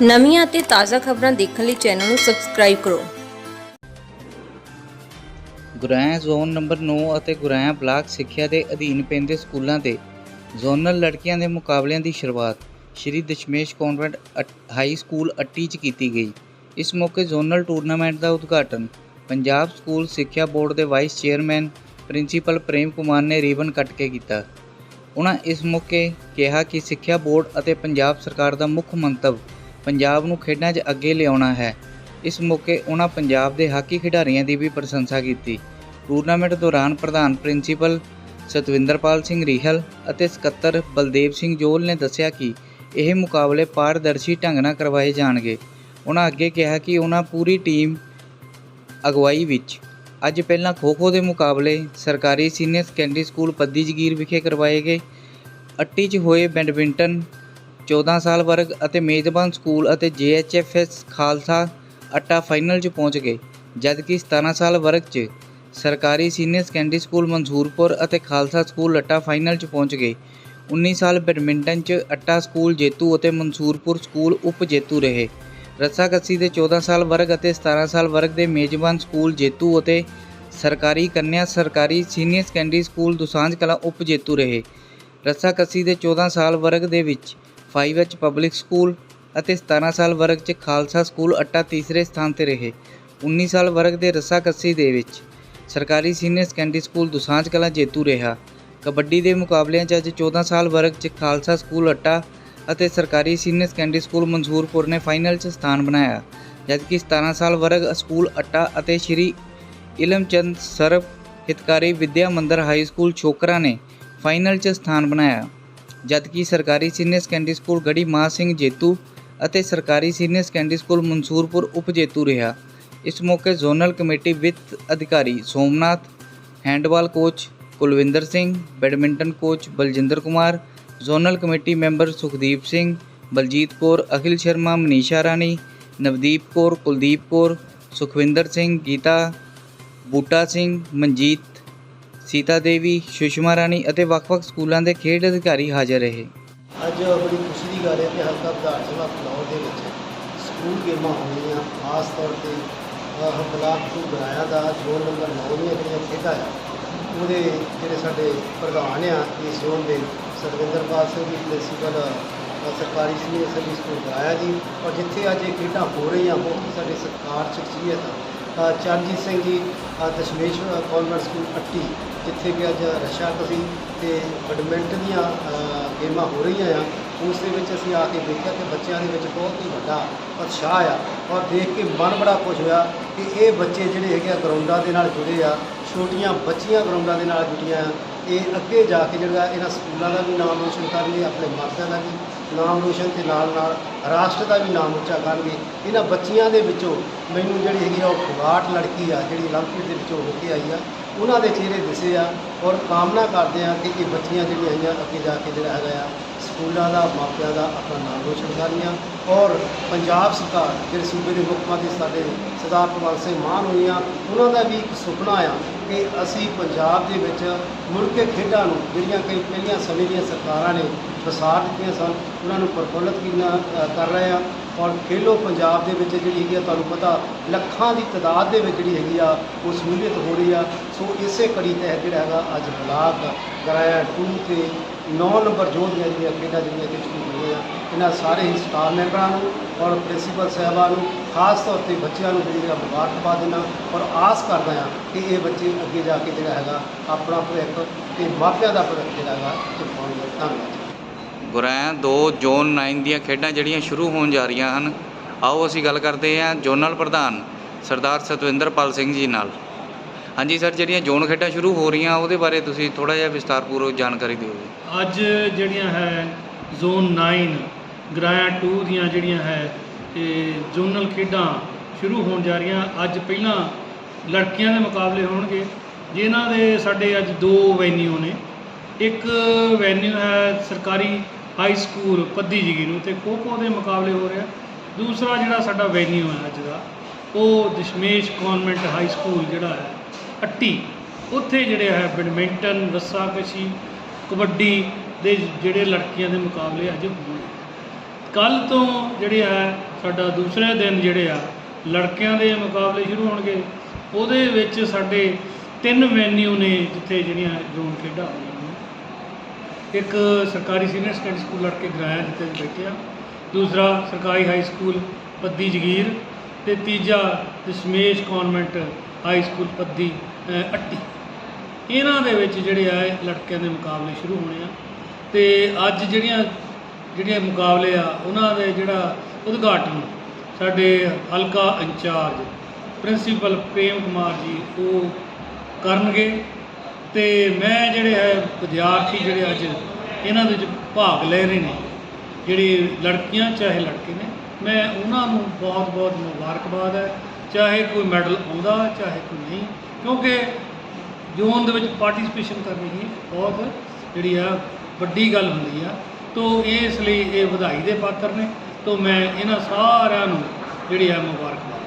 ਨਵੀਆਂ ਅਤੇ ਤਾਜ਼ਾ ਖਬਰਾਂ ਦੇਖਣ ਲਈ ਚੈਨਲ ਨੂੰ ਸਬਸਕ੍ਰਾਈਬ ਕਰੋ। ਗੁਰਾਇਆ ਜ਼ੋਨ ਨੰਬਰ 9 ਅਤੇ ਗੁਰਾਇਆ ਬਲਾਕ ਸਿੱਖਿਆ ਦੇ ਅਧੀਨ ਪੈਂਦੇ ਸਕੂਲਾਂ ਦੇ ਜ਼ੋਨਲ ਲੜਕੀਆਂ ਦੇ ਮੁਕਾਬਲਿਆਂ ਦੀ ਸ਼ੁਰੂਆਤ ਸ਼੍ਰੀ ਦਸ਼ਮੇਸ਼ ਕਨਵੈਂਟ ਅਟ- ਹਾਈ ਸਕੂਲ ਅੱਟੀ 'ਚ ਕੀਤੀ ਗਈ। ਇਸ ਮੌਕੇ ਜ਼ੋਨਲ ਟੂਰਨਾਮੈਂਟ ਦਾ ਉਦਘਾਟਨ ਪੰਜਾਬ ਸਕੂਲ ਸਿੱਖਿਆ ਬੋਰਡ ਦੇ vice chairman principal Prem Kumar ਨੇ ਰੀਬਨ ਕੱਟ ਕੇ ਕੀਤਾ। ਉਹਨਾਂ ਇਸ ਮੌਕੇ ਕਿਹਾ ਕਿ ਸਿੱਖਿਆ ਬੋਰਡ ਅਤੇ ਪੰਜਾਬ ਸਰਕਾਰ ਦਾ ਮੁੱਖ ਮੰਤਵ ਪੰਜਾਬ ਨੂੰ ਖੇਡਾਂ 'ਚ ਅੱਗੇ ਲਿਆਉਣਾ ਹੈ। ਇਸ ਮੌਕੇ ਉਹਨਾਂ ਪੰਜਾਬ ਦੇ ਹਾਕੀ ਖਿਡਾਰੀਆਂ ਦੀ ਵੀ ਪ੍ਰਸ਼ੰਸਾ ਕੀਤੀ। ਟੂਰਨਾਮੈਂਟ ਦੌਰਾਨ ਪ੍ਰਧਾਨ ਪ੍ਰਿੰਸੀਪਲ ਸਤਵਿੰਦਰਪਾਲ ਸਿੰਘ ਰੀਹਲ ਅਤੇ ਸਕੱਤਰ ਬਲਦੇਵ ਸਿੰਘ ਜੋਲ ਨੇ ਦੱਸਿਆ ਕਿ ਇਹ ਮੁਕਾਬਲੇ ਪਾਰਦਰਸ਼ੀ ਢੰਗ ਨਾਲ ਕਰਵਾਏ ਜਾਣਗੇ। ਉਹਨਾਂ ਅੱਗੇ ਕਿਹਾ ਕਿ ਉਹਨਾਂ ਪੂਰੀ ਟੀਮ ਅਗਵਾਈ ਵਿੱਚ। ਅੱਜ ਪਹਿਲਾਂ ਖੋ-ਖੋ ਦੇ ਮੁਕਾਬਲੇ ਸਰਕਾਰੀ senior secondary school Paddi Jagir ਵਿਖੇ ਕਰਵਾਏ ਗਏ। ਅੱਟੀ 'ਚ ਹੋਏ ਬੈਡਮਿੰਟਨ 14 ਸਾਲ ਵਰਗ ਅਤੇ ਮੇਜ਼ਬਾਨ ਸਕੂਲ ਅਤੇ ਜੇਐਚਐਫਐਸ ਖਾਲਸਾ ਅੱਟਾ ਫਾਈਨਲ 'ਚ ਪਹੁੰਚ ਗਏ, ਜਦਕਿ 17 ਸਾਲ ਵਰਗ 'ਚ ਸਰਕਾਰੀ ਸੀਨੀਅਰ ਸੈਕੰਡਰੀ ਸਕੂਲ ਮਨਸੂਰਪੁਰ ਅਤੇ ਖਾਲਸਾ ਸਕੂਲ ਅੱਟਾ ਫਾਈਨਲ 'ਚ ਪਹੁੰਚ ਗਏ। 19 ਸਾਲ ਬੈਡਮਿੰਟਨ 'ਚ ਅੱਟਾ ਸਕੂਲ ਜੇਤੂ ਅਤੇ ਮਨਸੂਰਪੁਰ ਸਕੂਲ ਉਪ ਜੇਤੂ ਰਹੇ। ਰੱਸਾਕੱਸੀ ਦੇ 14 ਸਾਲ ਵਰਗ ਅਤੇ 17 ਸਾਲ ਵਰਗ ਦੇ ਮੇਜ਼ਬਾਨ ਸਕੂਲ ਜੇਤੂ ਅਤੇ ਸਰਕਾਰੀ ਕੰਨਿਆ ਸਰਕਾਰੀ senior secondary school Dusanjh Kalan ਉਪ ਜੇਤੂ ਰਹੇ। ਰੱਸਾਕੱਸੀ ਦੇ 14 ਸਾਲ ਵਰਗ ਦੇ ਵਿੱਚ 5H ਪਬਲਿਕ ਸਕੂਲ ਅਤੇ 17 ਸਾਲ ਵਰਗ 'ਚ ਖਾਲਸਾ ਸਕੂਲ ਅੱਟਾ ਤੀਸਰੇ ਸਥਾਨ ਤੇ ਰਹੇ 19 ਸਾਲ ਵਰਗ ਦੇ ਰੱਸਾਕੱਸੀ ਦੇ ਵਿੱਚ। ਸਰਕਾਰੀ senior secondary school Dusanjh Kalan ਜੇਤੂ ਰਿਹਾ। ਕਬੱਡੀ ਦੇ ਮੁਕਾਬਲਿਆਂ 'ਚ ਅੱਜ 14 ਸਾਲ ਵਰਗ 'ਚ ਖਾਲਸਾ ਸਕੂਲ ਅੱਟਾ ਅਤੇ ਸਰਕਾਰੀ ਸੀਨੀਅਰ ਸੈਕੰਡਰੀ ਸਕੂਲ ਮਨਸੂਰਪੁਰ ਨੇ ਫਾਈਨਲ 'ਚ ਸਥਾਨ ਬਣਾਇਆ, ਜਦਕਿ 17 ਸਾਲ ਵਰਗ ਸਕੂਲ ਅੱਟਾ ਅਤੇ ਸ਼੍ਰੀ ਇਲਮਚੰਦ ਸਰਬ ਹਿਤਕਾਰੀ ਵਿਦਿਆ ਮੰਦਰ ਹਾਈ ਸਕੂਲ ਛੋਕਰਾ ਨੇ ਫਾਈਨਲ 'ਚ ਸਥਾਨ ਬਣਾਇਆ। ਜਦਕਿ ਸਰਕਾਰੀ ਸੀਨੀਅਰ ਸੈਕੰਡਰੀ ਸਕੂਲ ਗੜੀ ਮਾਂ ਸਿੰਘ ਜੇਤੂ ਅਤੇ ਸਰਕਾਰੀ ਸੀਨੀਅਰ ਸੈਕੰਡਰੀ ਸਕੂਲ ਮਨਸੂਰਪੁਰ ਉਪ ਜੇਤੂ ਰਿਹਾ। ਇਸ ਮੌਕੇ ਜ਼ੋਨਲ ਕਮੇਟੀ ਵਿੱਤ ਅਧਿਕਾਰੀ Somnath, handball coach Kulwinder Singh, badminton coach Baljinder Kumar, zonal committee member Sukhdeep Singh, Baljit Kaur, Akhil Sharma, Manisha Rani, Navdeep Kaur, Kuldeep Kaur, Sukhwinder Singh, Geeta, Buta Singh, Manjit Sita Devi Sushma Rani ਅਤੇ ਵੱਖ-ਵੱਖ ਸਕੂਲਾਂ ਦੇ ਖੇਡ ਅਧਿਕਾਰੀ ਹਾਜ਼ਰ ਰਹੇ। ਅੱਜ ਬੜੀ ਖੁਸ਼ੀ ਦੀ ਗੱਲ ਹੈ ਕਿ ਹਲਕਾ ਵਿਧਾਨ ਸਭਾ ਫਲੌਰ ਦੇ ਵਿੱਚ ਸਕੂਲ ਗੇਮਾਂ ਹੋਣੀਆਂ ਖਾਸ ਤੌਰ ਤੇ ਅਹ, ਬਲਾਕ ਬਣਾਇਆ ਦਾ ਜ਼ੋਨ ਨੰਬਰ 9 ਦੀਆਂ ਜਿਹੜੀਆਂ ਖੇਡਾਂ ਆ ਉਹਦੇ ਜਿਹੜੇ ਸਾਡੇ ਪ੍ਰਧਾਨ ਆ ਇਸ ਜ਼ੋਨ ਦੇ ਸਰਵਿੰਦਰਪਾਲ ਸਿੰਘ ਜੀ ਪ੍ਰਿੰਸੀਪਲ ਸਰਕਾਰੀ ਸੀਨੀਅਰ ਸੈਕੰਡਰੀ ਸਕੂਲ ਗਰਾਇਆ ਜੀ। ਔਰ ਜਿੱਥੇ ਅੱਜ ਇਹ ਖੇਡਾਂ ਹੋ ਰਹੀਆਂ ਬਹੁਤ ਸਾਡੇ ਸਰਕਾਰ ਸ਼ਖਸੀਅਤ ਅਹ, ਚਰਨਜੀਤ ਸਿੰਘ ਜੀ ਅਹ, ਦਸ਼ਮੇਸ਼ ਕਾਨਵੈਂਟ ਸਕੂਲ ਪੱਟੀ ਜਿੱਥੇ ਕਿ ਅੱਜ ਰਸ਼ਾ ਕਸੀ ਤੇ ਬੈਡਮਿੰਟਨ ਦੀਆਂ ਗੇਮਾਂ ਹੋ ਰਹੀਆਂ ਆ ਉਸ ਦੇ ਵਿੱਚ ਅਸੀਂ ਆ ਕੇ ਦੇਖਿਆ ਕਿ ਬੱਚਿਆਂ ਦੇ ਵਿੱਚ ਬਹੁਤ ਹੀ ਵੱਡਾ ਉਤਸ਼ਾਹ ਆ ਔਰ ਦੇਖ ਕੇ ਮਨ ਬੜਾ ਖੁਸ਼ ਹੋਇਆ ਕਿ ਇਹ ਬੱਚੇ ਜਿਹੜੇ ਹੈਗੇ ਆ ਗਰਾਊਂਡਾਂ ਦੇ ਨਾਲ ਜੁੜੇ ਆ ਛੋਟੀਆਂ ਬੱਚੀਆਂ ਗਰਾਊਂਡਾਂ ਦੇ ਨਾਲ ਜੁੜੀਆਂ ਆ ਇਹ ਅੱਗੇ ਜਾ ਕੇ ਜਿਹੜਾ ਇਹਨਾਂ ਸਕੂਲਾਂ ਦਾ ਵੀ ਨਾਮ ਰੋਸ਼ਨ ਕਰਨਗੇ ਆਪਣੇ ਮਾਪਿਆਂ ਦਾ ਵੀ ਨਾਮ ਰੋਸ਼ਨ ਤੇ ਨਾਲ ਨਾਲ ਰਾਸ਼ਟਰ ਦਾ ਵੀ ਨਾਮ ਉੱਚਾ ਕਰਨਗੇ ਇਹਨਾਂ ਬੱਚੀਆਂ ਦੇ ਵਿੱਚੋਂ ਮੈਨੂੰ ਜਿਹੜੀ ਹੈਗੀ ਆ ਉਹ ਫੁਗਾਟ ਲੜਕੀ ਆ ਜਿਹੜੀ 올림픽 ਦੇ ਵਿੱਚੋਂ ਹੋ ਕੇ ਆਈ ਆ ਉਹਨਾਂ ਦੇ ਚਿਹਰੇ ਦਿਸੇ ਆ ਔਰ ਕਾਮਨਾ ਕਰਦੇ ਆ ਕਿ ਇਹ ਬੱਚੀਆਂ ਜਿਹੜੀਆਂ ਹੈਗੀਆਂ ਅੱਗੇ ਜਾ ਕੇ ਜਿਹੜਾ ਹੈਗਾ ਆ ਸਕੂਲਾਂ ਦਾ, ਮਾਪਿਆਂ ਦਾ ਆਪਣਾ ਨਾਮ ਰੋਸ਼ਨ ਕਰਨੀਆਂ। ਔਰ ਪੰਜਾਬ ਸਰਕਾਰ ਜਿਹੜੇ ਸੂਬੇ ਦੇ ਮੁੱਖ ਮੰਤਰੀ ਸਾਡੇ ਸਰਦਾਰ ਭਗਵੰਤ ਸਿੰਘ ਮਾਨ ਹੋਈਆਂ, ਉਹਨਾਂ ਦਾ ਵੀ ਇੱਕ ਸੁਪਨਾ ਆ ਕਿ ਅਸੀਂ ਪੰਜਾਬ ਦੇ ਵਿੱਚ ਮੁੜ ਕੇ ਖੇਡਾਂ ਨੂੰ ਜਿਹੜੀਆਂ ਕਿ ਪਹਿਲੀਆਂ ਸਮੇਂ ਦੀਆਂ ਸਰਕਾਰਾਂ ਨੇ ਵਸਾ ਦਿੱਤੀਆਂ ਸਨ, ਉਹਨਾਂ ਨੂੰ ਪ੍ਰਫੁੱਲਤ ਕਿੰਨਾ ਕਰ ਰਹੇ ਆ। ਔਰ ਖੇਲੋ ਪੰਜਾਬ ਦੇ ਵਿੱਚ ਜਿਹੜੀ ਹੈਗੀ ਆ, ਤੁਹਾਨੂੰ ਪਤਾ, ਲੱਖਾਂ ਦੀ ਤਾਦਾਦ ਦੇ ਵਿੱਚ ਜਿਹੜੀ ਹੈਗੀ ਆ, ਉਹ ਸ਼ਮੂਲੀਅਤ ਹੋ ਰਹੀ ਆ। ਸੋ ਇਸੇ ਕੜੀ ਤਹਿਤ ਜਿਹੜਾ ਹੈਗਾ, ਅੱਜ ਬਲਾਕ ਗਰਾਇਆ 2 ਤੇ 9 ਨੰਬਰ ਜੋ ਦੀਆਂ ਜਿਹੜੀਆਂ ਖੇਡਾਂ ਜਿਹੜੀਆਂ ਇੱਥੇ ਸ਼ੁਰੂ ਹੋਈਆਂ ਆ, ਇਹਨਾਂ ਸਾਰੇ ਹੀ ਸਟਾਫ ਮੈਂਬਰਾਂ ਨੂੰ ਔਰ ਪ੍ਰਿੰਸੀਪਲ ਸਾਹਿਬਾਂ ਨੂੰ, ਖਾਸ ਤੌਰ ਤੇ ਬੱਚਿਆਂ ਨੂੰ ਜਿਹੜੀ ਆ, ਮੁਬਾਰਕਬਾਦ ਦਿੰਦਾ ਔਰ ਆਸ ਕਰਦਾ ਆ ਕਿ ਇਹ ਬੱਚੇ ਅੱਗੇ ਜਾ ਕੇ ਜਿਹੜਾ ਹੈਗਾ, ਆਪਣਾ ਭਵਿੱਖ ਤੇ ਮਾਪਿਆਂ ਦਾ ਭਵਿੱਖ ਜਿਹੜਾ ਹੈਗਾ ਇਹ ਪਾਉਣਗੇ। ਧੰਨਵਾਦ ਗੁਰਾਇਆ 2 ਜ਼ੋਨ 9 ਦੀਆਂ ਖੇਡਾਂ ਜਿਹੜੀਆਂ ਸ਼ੁਰੂ ਹੋਣ ਜਾ ਰਹੀਆਂ ਹਨ। ਆਓ ਅਸੀਂ ਗੱਲ ਕਰਦੇ ਹਾਂ ਜ਼ੋਨਲ ਪ੍ਰਧਾਨ ਸਰਦਾਰ ਸਤਵਿੰਦਰਪਾਲ ਸਿੰਘ ਜੀ ਨਾਲ। ਹਾਂਜੀ ਸਰ, ਜਿਹੜੀਆਂ ਜ਼ੋਨ ਖੇਡਾਂ ਸ਼ੁਰੂ ਹੋ ਰਹੀਆਂ, ਉਹਦੇ ਬਾਰੇ ਤੁਸੀਂ ਥੋੜਾ ਜਿਹਾ ਵਿਸਤਾਰਪੂਰਵਕ ਜਾਣਕਾਰੀ ਦਿਓ ਜੀ। ਅੱਜ ਜਿਹੜੀਆਂ ਹੈ ਜ਼ੋਨ 9 ਗਰਾਇਆ 2 ਦੀਆਂ ਜਿਹੜੀਆਂ ਹੈ ਇਹ ਜ਼ੋਨਲ ਖੇਡਾਂ ਸ਼ੁਰੂ ਹੋਣ ਜਾ ਰਹੀਆਂ। ਅੱਜ ਪਹਿਲਾਂ ਲੜਕੀਆਂ ਦੇ ਮੁਕਾਬਲੇ ਹੋਣਗੇ। ਜਿਨ੍ਹਾਂ ਦੇ ਸਾਡੇ ਅੱਜ ਦੋ ਵੈਨਿਊ ਨੇ। ਇੱਕ ਵੈਨਿਊ ਹੈ ਸਰਕਾਰੀ ਹਾਈ ਸਕੂਲ ਪੱਦੀ ਜਗੀ ਨੂੰ ਤੇ ਖੋ ਖੋ ਦੇ ਮੁਕਾਬਲੇ ਹੋ ਰਿਹਾ। ਦੂਸਰਾ ਜਿਹੜਾ ਸਾਡਾ ਵੈਨਿਊ ਹੈ ਅੱਜ ਦਾ, ਉਹ ਦਸ਼ਮੇਸ਼ ਕਨਵੈਂਟ ਹਾਈ ਸਕੂਲ ਜਿਹੜਾ ਹੈ, ਅੱਟੀ। ਉੱਥੇ ਜਿਹੜੇ ਹੈ ਬੈਡਮਿੰਟਨ ਰੱਸਾਕਸ਼ੀ ਕਬੱਡੀ ਦੇ ਜਿਹੜੇ ਲੜਕੀਆਂ ਦੇ ਮੁਕਾਬਲੇ ਅੱਜ ਹੋਣਗੇ ਕੱਲ ਤੋਂ ਜਿਹੜੇ ਹੈ ਸਾਡਾ ਦੂਸਰੇ ਦਿਨ ਜਿਹੜੇ ਆ, ਲੜਕਿਆਂ ਦੇ ਮੁਕਾਬਲੇ ਸ਼ੁਰੂ ਹੋਣਗੇ। ਉਹਦੇ ਵਿੱਚ ਸਾਡੇ ਤਿੰਨ ਵੈਨਿਊ ਨੇ ਜਿੱਥੇ ਜਿਹੜੀਆਂ ਜ਼ੋਨ ਖੇਡਾਂ ਹੋਣੀਆਂ ਇੱਕ ਸਰਕਾਰੀ ਸੀਨੀਅਰ ਸੈਕੰਡਰੀ ਸਕੂਲ ਲੜਕੇ ਗਰਾਇਆ ਜਿੱਥੇ ਬੈਠੇ ਆ। ਦੂਸਰਾ ਸਰਕਾਰੀ ਹਾਈ ਸਕੂਲ ਪੱਦੀ ਜਗੀਰ ਤੇ ਤੀਜਾ Dashmesh convent high school Paddi ਅ, ਅੱਟੀ। ਇਹਨਾਂ ਦੇ ਵਿੱਚ ਜਿਹੜੇ ਆ ਲੜਕਿਆਂ ਦੇ ਮੁਕਾਬਲੇ ਸ਼ੁਰੂ ਹੋਣੇ ਆ। ਤੇ ਅੱਜ ਜਿਹੜੀਆਂ ਜਿਹੜੀਆਂ ਮੁਕਾਬਲੇ ਆ ਉਹਨਾਂ ਦੇ ਜਿਹੜਾ ਉਦਘਾਟਨ ਸਾਡੇ ਹਲਕਾ ਇੰਚਾਰਜ ਪ੍ਰਿੰਸੀਪਲ ਪ੍ਰੇਮ ਕੁਮਾਰ ਜੀ ਉਹ ਕਰਨਗੇ। ਤੇ ਮੈਂ ਜਿਹੜੇ ਹੈ, ਵਿਦਿਆਰਥੀ ਜਿਹੜੇ ਅੱਜ ਇਹਨਾਂ ਦੇ ਵਿੱਚ ਭਾਗ ਲੈ ਰਹੇ ਨੇ, ਜਿਹੜੀ ਲੜਕੀਆਂ, ਚਾਹੇ ਲੜਕੇ ਨੇ, ਮੈਂ ਉਹਨਾਂ ਨੂੰ ਬਹੁਤ ਬਹੁਤ ਮੁਬਾਰਕਬਾਦ ਹੈ, ਚਾਹੇ ਕੋਈ ਮੈਡਲ ਆਉਂਦਾ, ਚਾਹੇ ਕੋਈ ਨਹੀਂ, ਕਿਉਂਕਿ ਜ਼ੋਨ ਦੇ ਵਿੱਚ ਪਾਰਟਿਸਿਪੇਸ਼ਨ ਕਰਨੀ ਹੀ ਬਹੁਤ ਜਿਹੜੀ ਆ, ਵੱਡੀ ਗੱਲ ਹੁੰਦੀ ਆ। ਤੋ ਇਸ ਲਈ ਇਹ ਵਧਾਈ ਦੇ ਪਾਤਰ ਨੇ, ਤੋ ਮੈਂ ਇਹਨਾਂ ਸਾਰਿਆਂ ਨੂੰ ਜਿਹੜੀ ਆ ਮੁਬਾਰਕਬਾਦ